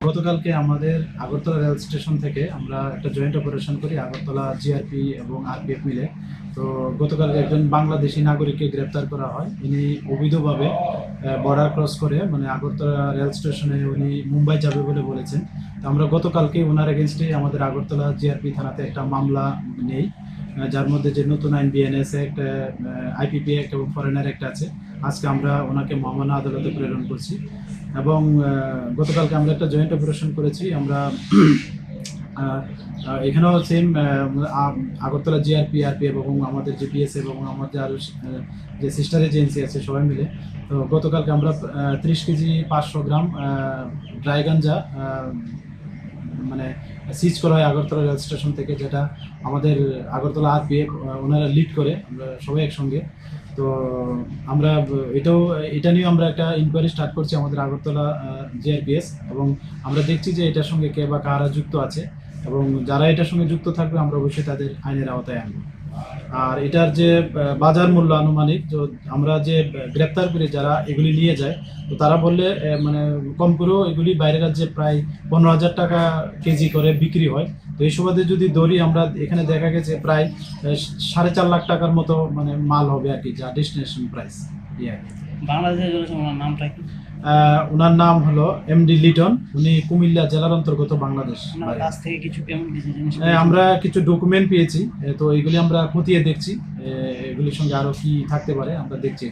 গতকালকে আমাদের Agartala rail station থেকে আমরা একটা জয়েন্ট অপারেশন করি, আগরতলা জিআরপি এবং আরপিএফ মিলে। তো গতকালকে একজন বাংলাদেশি নাগরিককে গ্রেপ্তার করা হয়। ইনি অবৈধভাবে বর্ডার ক্রস করে মানে আগরতলা রেল স্টেশনে উনি মুম্বাই যাবে বলে বলেছেন। তো আমরা গতকালকে ওনার এগেনস্টে আমাদের আগরতলা জিআরপি থানাতে একটা মামলা নেই। যার মধ্যে যে নতুন আইন বিএনএস অ্যাক্ট আইপিপি অ্যাক্ট এবং ফরেনার অ্যাক্ট আছে। আজকে আমরা ওনাকে মহামান্য আদালতে প্রেরণ করছি। এবং গতকালকে আমরা একটা জয়েন্ট অপারেশন করেছি। আমরা এখানেও সেম আগরতলা জিআরপি আরপি এবং আমাদের যে পিএসএফ এবং আমাদের আরও যে সিস্টার এজেন্সি আছে সবাই মিলে। তো গতকালকে আমরা ত্রিশ কেজি পাঁচশো গ্রাম ড্রাই গাঞ্জা মানে সিজ করা হয় আগরতলা রেল স্টেশন থেকে, যেটা আমাদের আগরতলা আর পিএফ ওনারা লিড করে, আমরা সবাই একসঙ্গে। তো আমরা, এটাও, এটা নিয়েও আমরা একটা ইনকোয়ারি স্টার্ট করছি আমাদের আগরতলা জিআরপিএস এবং আমরা দেখছি যে এটার সঙ্গে কে বা কারা যুক্ত আছে এবং যারা এটার সঙ্গে যুক্ত থাকবে, আমরা অবশ্যই তাদের আইনের আওতায় আনব। আর এটার যে বাজার মূল্য আনুমানিক আমরা যে গ্রেপ্তার করি যারা এগুলি নিয়ে যায়, তো তারা বললে মানে কম করেও এগুলি বাইরের রাজ্যে প্রায় পনেরো হাজার টাকা কেজি করে বিক্রি হয় তো এই সুবাদে যদি ধরি, আমরা এখানে দেখা গেছে প্রায় সাড়ে চার লাখ টাকার মতো মানে মাল হবে আর কি, যা ডেস্টিনেশন প্রাইস ইয়ে আর কি। বাংলাদেশের ওনার নামটা কি? ওনার নাম হলো এমডি লিটন। উনি কুমিল্লা জেলার অন্তর্গত বাংলাদেশ কাছ থেকে কিছু পেমেন্ট কিছু জিনিস হ্যাঁ, আমরা কিছু ডকুমেন্ট পেয়েছি। তো এগুলি আমরা খতিয়ে দেখছি। এগুলির সঙ্গে আরও কি থাকতে পারে আমরা দেখছি।